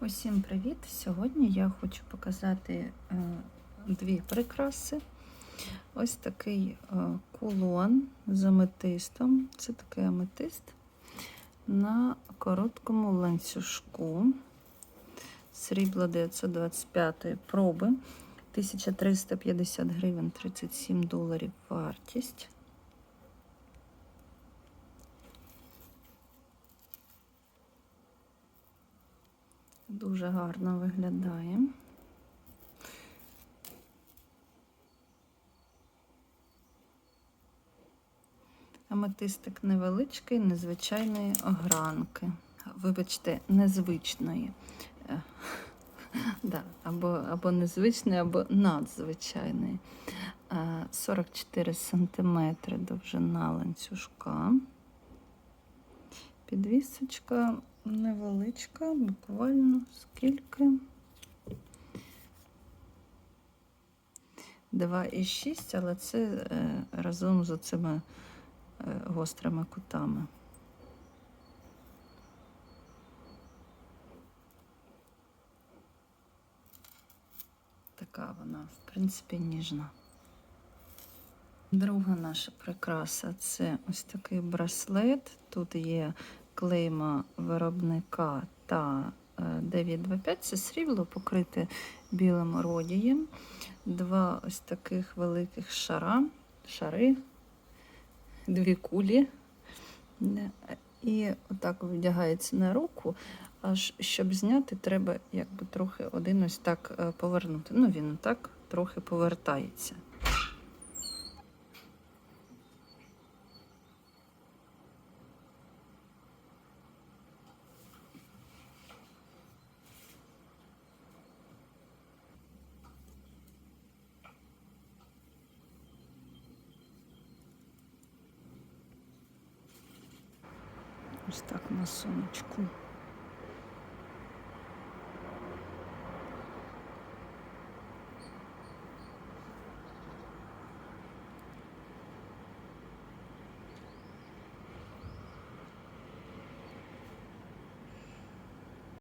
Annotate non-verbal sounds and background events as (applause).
Усім привіт! Сьогодні я хочу показати е, дві прикраси. Ось такий е, кулон з аметистом. Це такий аметист на короткому ланцюжку. Срібло 925 проби. 1350 гривень 37 доларів вартість. Дуже гарно виглядає. Аметистик невеличкий, незвичайної огранки. Вибачте, незвичної. Е, (laughs) Да, або, або незвичної, або надзвичайної. Е, 44 см довжина ланцюжка. Підвісочка невеличка, буквально скільки. 2,6, але це е, разом з оцими е, гострими кутами. Така вона, в принципі, ніжна. Друга наша прикраса це ось такий браслет. Тут є клейма виробника та 925 це срібло покрите білим родієм. Два ось таких великих шара, шари, дві кулі. І отак вдягається на руку. Аж щоб зняти, треба якби трохи один ось так е, повернути. Ну, він так трохи повертається. Ось так на сонечку.